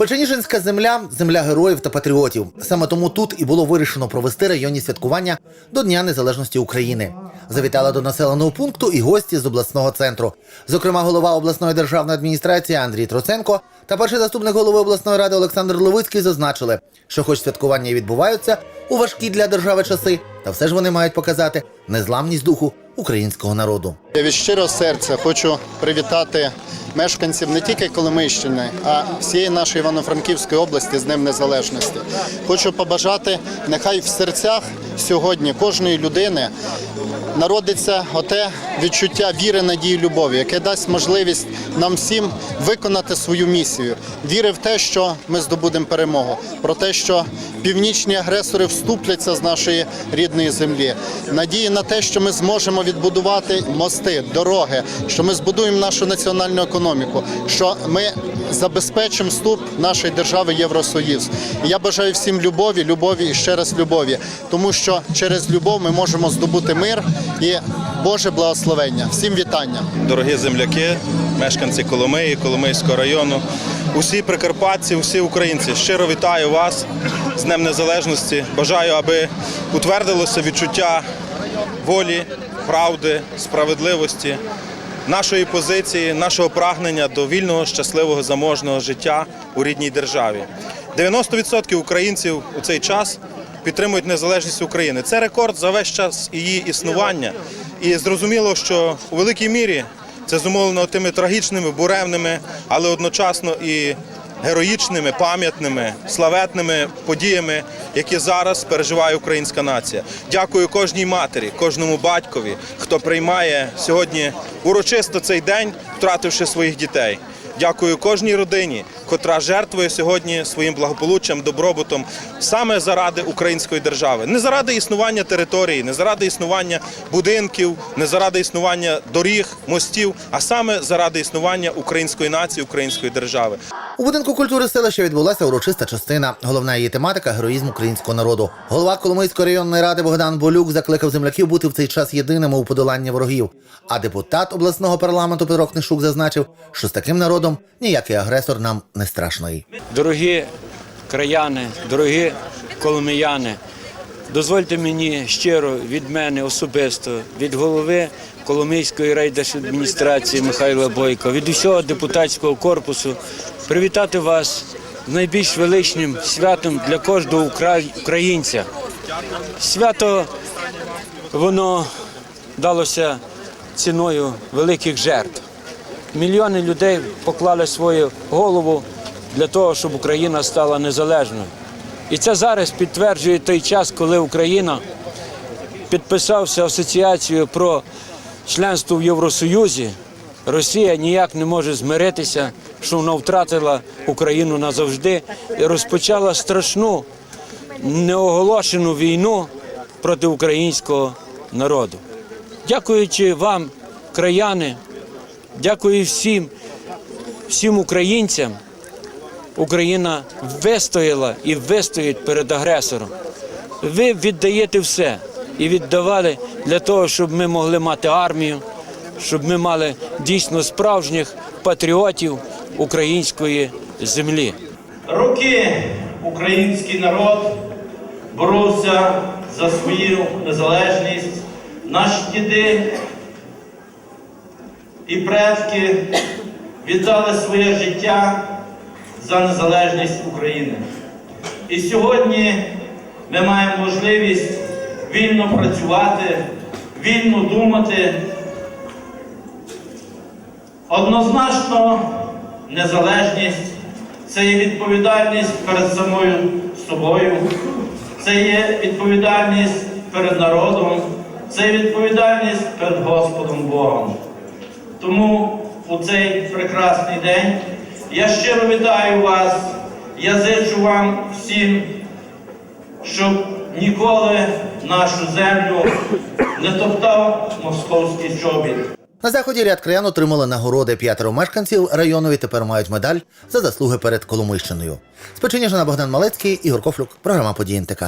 Печеніжинська земля земля героїв та патріотів. Саме тому тут і було вирішено провести районні святкування до Дня Незалежності України. Завітали до населеного пункту і гості з обласного центру. Зокрема, голова обласної державної адміністрації Андрій Троценко та перший заступник голови обласної ради Олександр Левицький зазначили, що, хоч святкування і відбуваються у важкі для держави часи, та все ж вони мають показати незламність духу українського народу. Я від щирого серця хочу привітати мешканців не тільки Коломийщини, а всієї нашої Івано-Франківської області з Днем Незалежності. Хочу побажати, нехай в серцях сьогодні кожної людини народиться оте відчуття віри, надії, любові, яке дасть можливість нам всім виконати свою місію. Віри в те, що ми здобудемо перемогу, про те, що північні агресори вступляться з нашої рідної землі. Надії на те, що ми зможемо відбудувати мости, дороги, що ми збудуємо нашу національну економіку, що ми забезпечимо вступ нашої держави Євросоюз. І я бажаю всім любові, любові і ще раз любові, тому що через любов ми можемо здобути мир і Боже благословення. Всім вітання. дорогі земляки, мешканці Коломиї, Коломийського району, усі прикарпатці, усі українці. Щиро вітаю вас з Днем Незалежності. Бажаю, аби утвердилося відчуття волі, правди, справедливості, нашої позиції, нашого прагнення до вільного, щасливого, заможного життя у рідній державі. 90% українців у цей час підтримують незалежність України. Це рекорд за весь час її існування. І зрозуміло, що у великій мірі це зумовлено тими трагічними, буревними, але одночасно і героїчними, пам'ятними, славетними подіями, які зараз переживає українська нація. Дякую кожній матері, кожному батькові, хто приймає сьогодні урочисто цей день, втративши своїх дітей. Дякую кожній родині, котра жертвує сьогодні своїм благополуччям, добробутом саме заради української держави, не заради існування території, не заради існування будинків, не заради існування доріг, мостів, а саме заради існування української нації, української держави. У будинку культури селища відбулася урочиста частина. Головна її тематика героїзм українського народу. Голова Коломийської районної ради Богдан Болюк закликав земляків бути в цей час єдиними у подоланні ворогів. А депутат обласного парламенту Петро Книшук зазначив, що з таким народом ніякий агресор нам не страшний. Дорогі краяни, дорогі коломияни, дозвольте мені щиро від мене особисто, від голови Коломийської райдержадміністрації Михайла Бойка, від усього депутатського корпусу привітати вас з найбільш величним святом для кожного українця. Свято воно далося ціною великих жертв. Мільйони людей поклали свою голову для того, щоб Україна стала незалежною. І це зараз підтверджує той час, коли Україна підписався асоціацію про членство в Євросоюзі. Росія ніяк не може змиритися, що вона втратила Україну назавжди і розпочала страшну неоголошену війну проти українського народу. Дякуючи вам, краяни, дякую всім, всім українцям. Україна вистояла і вистоїть перед агресором. Ви віддаєте все і віддавали для того, щоб ми могли мати армію, щоб ми мали дійсно справжніх патріотів української землі. Роки український народ боровся за свою незалежність. Наші діди і предки віддали своє життя за незалежність України. І сьогодні ми маємо можливість вільно працювати, вільно думати. Однозначно, незалежність це є відповідальність перед самою собою, це є відповідальність перед народом, це є відповідальність перед Господом Богом. Тому у цей прекрасний день я щиро вітаю вас, я зичу вам всім, щоб ніколи нашу землю не топтав московський чобіт. На заході ряд краян отримали нагороди. П'ятеро мешканців району і тепер мають медаль за заслуги перед Коломийщиною. З Печеніжина Богдан Малецький, Ігор Кофлюк, програма «Події НТК».